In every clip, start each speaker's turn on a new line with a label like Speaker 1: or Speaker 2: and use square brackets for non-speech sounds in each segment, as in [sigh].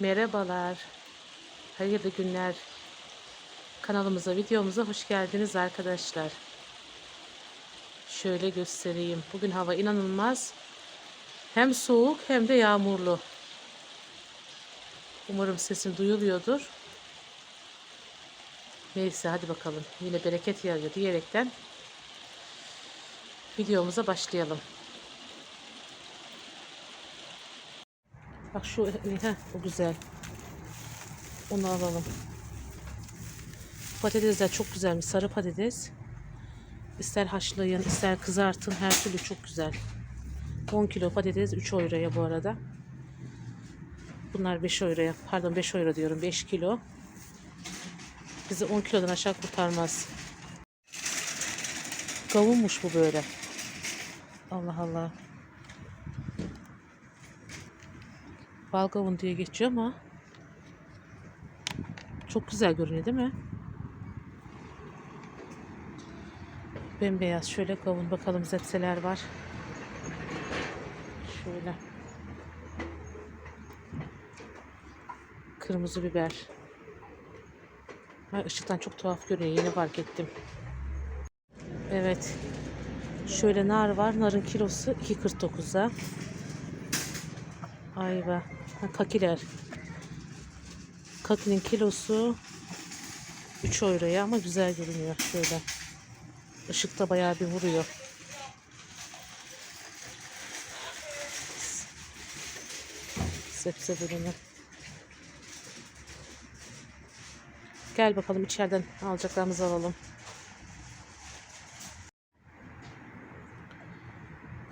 Speaker 1: Merhabalar. Hayırlı günler. Kanalımıza, videomuza hoş geldiniz arkadaşlar. Şöyle göstereyim. Bugün hava inanılmaz. Hem soğuk hem de yağmurlu. Umarım sesim duyuluyordur. Neyse hadi bakalım. Yine bereket yağıyor diyerekten videomuza başlayalım. Bak şu heh, o güzel. Onu alalım. Patatesler çok güzelmiş. Sarı patates. İster haşlayın, ister kızartın. Her türlü çok güzel. 10 kilo patates 3 euroya bu arada. Bunlar 5 euroya. Pardon 5 euro diyorum. 5 kilo. Bizi 10 kilodan aşağı kurtarmaz. Kavunmuş bu böyle. Allah Allah. Balgavun diye geçiyor ama çok güzel görünüyor değil mi? Bembeyaz şöyle kavun bakalım zepseler var. Şöyle. Kırmızı biber. Ha, ışıktan çok tuhaf görünüyor. Yeni fark ettim. Evet. Şöyle nar var. Narın kilosu 2.49'a. Ayva. Kakiler. Kakinin kilosu 3 euroya ama güzel görünüyor şöyle. Işıkta bayağı bir vuruyor. Sebze bölümü. Gel bakalım içeriden alacaklarımızı alalım.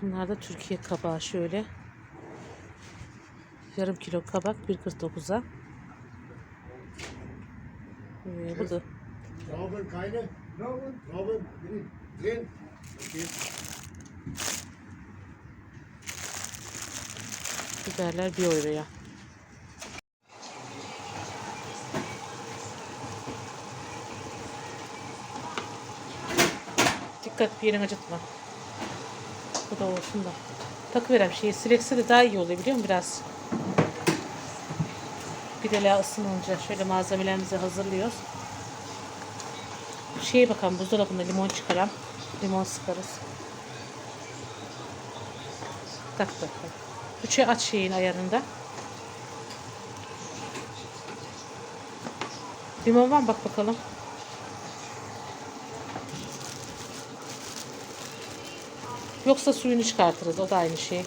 Speaker 1: Bunlar da Türkiye kabağı şöyle. Yarım kilo kabak 1.49'a. Ee, bu da
Speaker 2: Rauben keine? Rauben? Drin.
Speaker 1: Biberler 1 euroya. Dikkat bir yerini acıtma. Bu da olsun da. Takıverem şeyi silekse de daha iyi oluyor biliyor musun biraz? Pideler ısınınca şöyle malzemelerimizi hazırlıyoruz. Şeye bakalım buzdolabında limon çıkaram. Limon sıkarız. Tak bakalım. Üçe aç şeyin ayarında. Limon var mı? Bak bakalım. Yoksa suyunu çıkartırız. O da aynı şey.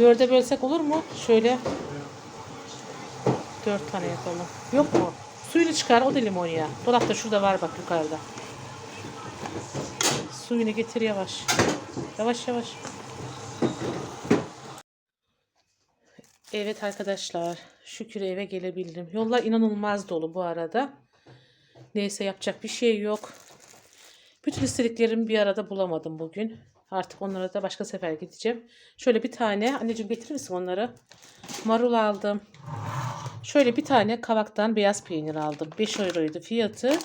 Speaker 1: Dörde bölsek olur mu? Şöyle. Dört tane yapalım. Yok mu? Suyunu çıkar. O da limon ya. Dolapta şurada var bak yukarıda. Suyunu getir yavaş. Yavaş yavaş. Evet arkadaşlar. Şükür eve gelebildim. Yollar inanılmaz dolu bu arada. Neyse yapacak bir şey yok. Bütün istediklerimi bir arada bulamadım bugün. Artık onlara da başka sefer gideceğim. Şöyle bir tane. Anneciğim getirir misin onları? Marul aldım. Şöyle bir tane kavaktan beyaz peynir aldım. 5 euroydu fiyatı.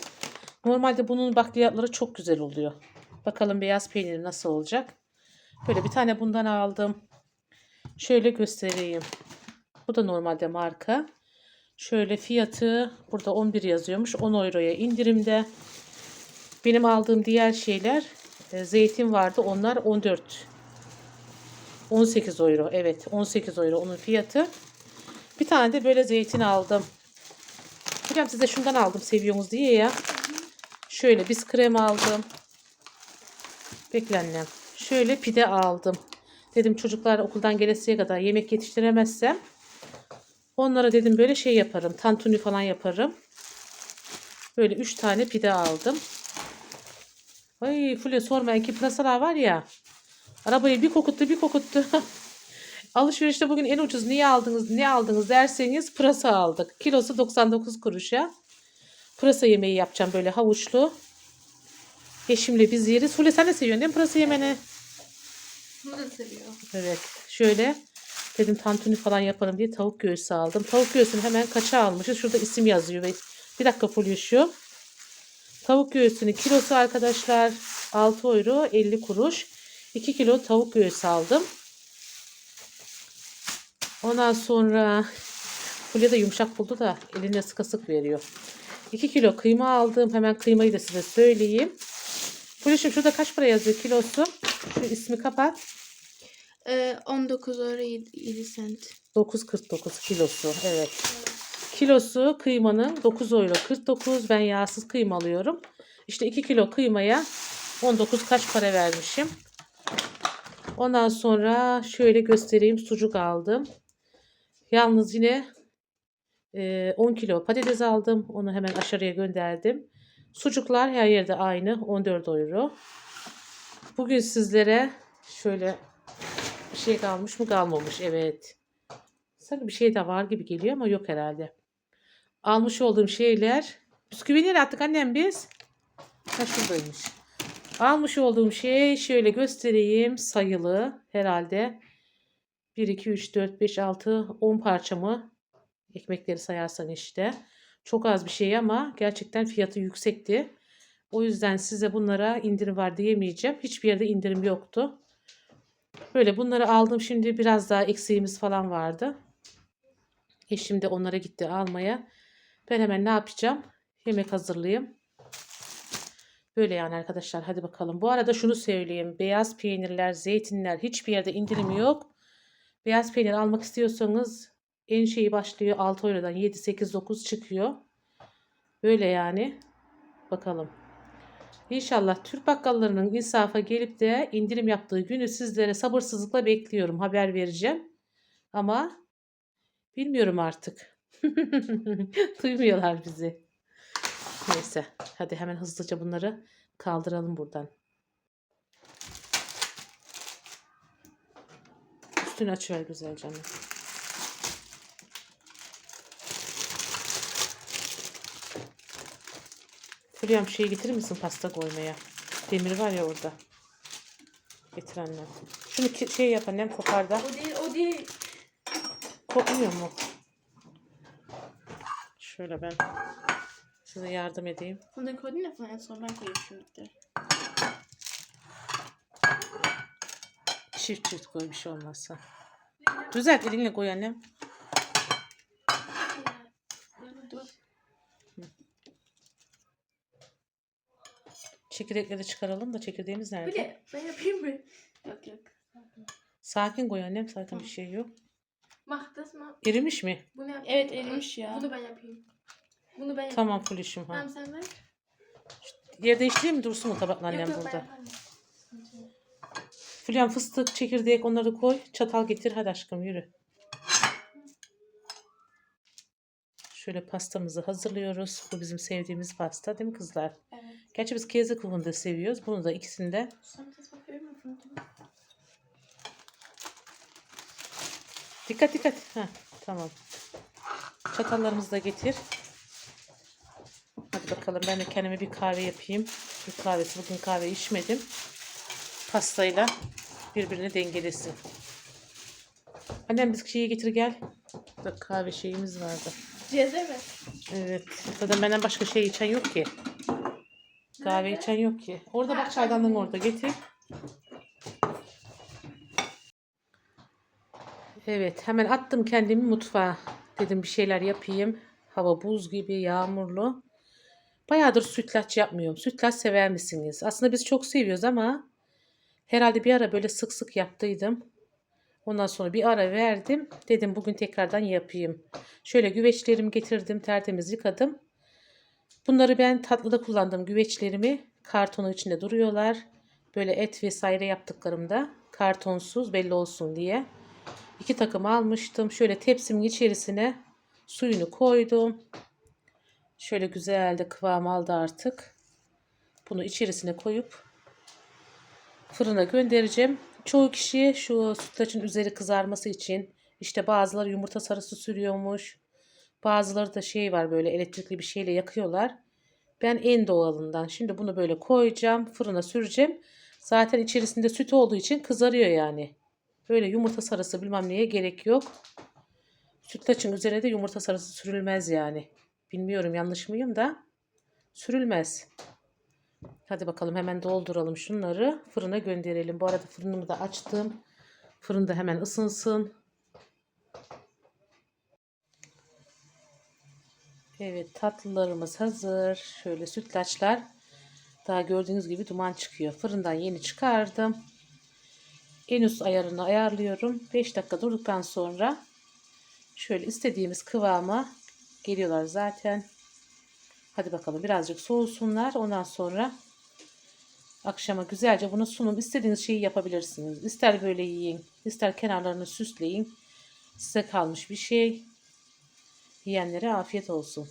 Speaker 1: Normalde bunun bakliyatları çok güzel oluyor. Bakalım beyaz peyniri nasıl olacak. Böyle bir tane bundan aldım. Şöyle göstereyim. Bu da normalde marka. Şöyle fiyatı burada 11 yazıyormuş. 10 euroya indirimde. Benim aldığım diğer şeyler zeytin vardı. Onlar 14. 18 euro. Evet 18 euro onun fiyatı. Bir tane de böyle zeytin aldım. Hocam size şundan aldım seviyorsunuz diye ya. Şöyle biz krem aldım. Bekle annem. Şöyle pide aldım. Dedim çocuklar okuldan gelesiye kadar yemek yetiştiremezsem onlara dedim böyle şey yaparım. Tantuni falan yaparım. Böyle 3 tane pide aldım. Ay Fulya sormayın ki pırasalar var ya. Arabayı bir kokuttu bir kokuttu. [laughs] Alışverişte bugün en ucuz niye aldınız ne aldınız derseniz pırasa aldık. Kilosu 99 kuruşa. Pırasa yemeği yapacağım böyle havuçlu. Eşimle biz yeriz. Fulya sen de seviyorsun değil mi pırasa yemeni?
Speaker 3: Bunu da seviyor.
Speaker 1: Evet. Şöyle dedim tantuni falan yaparım diye tavuk göğsü aldım. Tavuk göğsünü hemen kaça almışız? Şurada isim yazıyor bir dakika Fulya şu. Tavuk göğsünün kilosu arkadaşlar 6 euro 50 kuruş. 2 kilo tavuk göğsü aldım. Ondan sonra Fulya da yumuşak buldu da eline sıkı sık veriyor. 2 kilo kıyma aldım. Hemen kıymayı da size söyleyeyim. Fulya'cığım şurada kaç para yazıyor kilosu? Şu ismi kapat.
Speaker 3: Ee, 19 euro 7 cent.
Speaker 1: 9.49 kilosu. Evet. Kilosu kıymanın 9 euro 49. Ben yağsız kıyma alıyorum. İşte 2 kilo kıymaya 19 kaç para vermişim. Ondan sonra şöyle göstereyim. Sucuk aldım. Yalnız yine e, 10 kilo patates aldım. Onu hemen aşağıya gönderdim. Sucuklar her yerde aynı. 14 euro. Bugün sizlere şöyle bir şey kalmış mı kalmamış. Evet. Sanki bir şey de var gibi geliyor ama yok herhalde. Almış olduğum şeyler. Bisküvi nereye attık annem biz? Ha şuradaymış. Almış olduğum şey şöyle göstereyim. Sayılı herhalde. 1, 2, 3, 4, 5, 6, 10 parça mı? Ekmekleri sayarsan işte. Çok az bir şey ama gerçekten fiyatı yüksekti. O yüzden size bunlara indirim var diyemeyeceğim. Hiçbir yerde indirim yoktu. Böyle bunları aldım. Şimdi biraz daha eksiğimiz falan vardı. Eşim de onlara gitti almaya. Ben hemen ne yapacağım? Yemek hazırlayayım. Böyle yani arkadaşlar. Hadi bakalım. Bu arada şunu söyleyeyim. Beyaz peynirler, zeytinler hiçbir yerde indirim yok. Beyaz peynir almak istiyorsanız en şeyi başlıyor 6 eurodan 7, 8, 9 çıkıyor. Böyle yani. Bakalım. İnşallah Türk bakkallarının insafa gelip de indirim yaptığı günü sizlere sabırsızlıkla bekliyorum. Haber vereceğim. Ama bilmiyorum artık. [laughs] Duymuyorlar bizi. Neyse. Hadi hemen hızlıca bunları kaldıralım buradan. Üstünü açıver güzelce. Fulyam şeyi getirir misin pasta koymaya? Demir var ya orada. Getir annem. Şunu şey yap annem kopar da.
Speaker 3: O değil, o değil.
Speaker 1: Kopmuyor mu? Şöyle ben size yardım edeyim.
Speaker 3: Bunu koydun ya falan en son ben koyayım şimdi.
Speaker 1: Çift çift koy bir şey olmazsa. Düzelt elinle koy annem. Çekirdekleri çıkaralım da çekirdeğimiz nerede?
Speaker 3: Böyle ben yapayım mı? Yok yok.
Speaker 1: Sakin koy annem zaten bir şey yok.
Speaker 3: Mach das mal.
Speaker 1: Erimiş mi?
Speaker 3: Bunu yap.
Speaker 4: Evet, erimiş ya.
Speaker 3: Bunu ben yapayım. Bunu ben yapayım.
Speaker 1: Tamam Fulişim ha.
Speaker 3: Tamam sen ver.
Speaker 1: Yer değiştireyim mi dursun mu tabakla annem
Speaker 3: yok
Speaker 1: burada? Fulyan fıstık, çekirdek onları koy. Çatal getir hadi aşkım yürü. Şöyle pastamızı hazırlıyoruz. Bu bizim sevdiğimiz pasta değil mi kızlar?
Speaker 3: Evet.
Speaker 1: Gerçi biz kezi kıvını da seviyoruz. Bunu da ikisini de
Speaker 3: Sen das mal filmen
Speaker 1: Dikkat dikkat. Ha, tamam. Çatallarımızı da getir. Hadi bakalım ben de kendime bir kahve yapayım. Bir kahvesi bugün kahve içmedim. Pastayla birbirini dengelesin. Annem biz şeyi getir gel. Bak kahve şeyimiz vardı.
Speaker 3: Ceze mi?
Speaker 1: Evet. Zaten benden başka şey içen yok ki. Kahve
Speaker 3: Nerede?
Speaker 1: içen yok ki. Orada bak çaydanlığın orada getir. Evet hemen attım kendimi mutfağa. Dedim bir şeyler yapayım. Hava buz gibi yağmurlu. Bayağıdır sütlaç yapmıyorum. Sütlaç sever misiniz? Aslında biz çok seviyoruz ama herhalde bir ara böyle sık sık yaptıydım. Ondan sonra bir ara verdim. Dedim bugün tekrardan yapayım. Şöyle güveçlerimi getirdim. Tertemiz yıkadım. Bunları ben tatlıda kullandığım güveçlerimi kartonun içinde duruyorlar. Böyle et vesaire yaptıklarımda kartonsuz belli olsun diye. İki takım almıştım. Şöyle tepsimin içerisine suyunu koydum. Şöyle güzel de kıvam aldı artık. Bunu içerisine koyup fırına göndereceğim. Çoğu kişi şu sütlaçın üzeri kızarması için işte bazıları yumurta sarısı sürüyormuş. Bazıları da şey var böyle elektrikli bir şeyle yakıyorlar. Ben en doğalından. Şimdi bunu böyle koyacağım. Fırına süreceğim. Zaten içerisinde süt olduğu için kızarıyor yani. Böyle yumurta sarısı bilmem neye gerek yok. Sütlaçın üzerine de yumurta sarısı sürülmez yani. Bilmiyorum yanlış mıyım da sürülmez. Hadi bakalım hemen dolduralım şunları. Fırına gönderelim. Bu arada fırınımı da açtım. Fırında hemen ısınsın. Evet tatlılarımız hazır. Şöyle sütlaçlar. Daha gördüğünüz gibi duman çıkıyor. Fırından yeni çıkardım. En üst ayarını ayarlıyorum. 5 dakika durduktan sonra şöyle istediğimiz kıvama geliyorlar zaten. Hadi bakalım birazcık soğusunlar. Ondan sonra akşama güzelce bunu sunum. İstediğiniz şeyi yapabilirsiniz. İster böyle yiyin, ister kenarlarını süsleyin. Size kalmış bir şey. Yiyenlere afiyet olsun.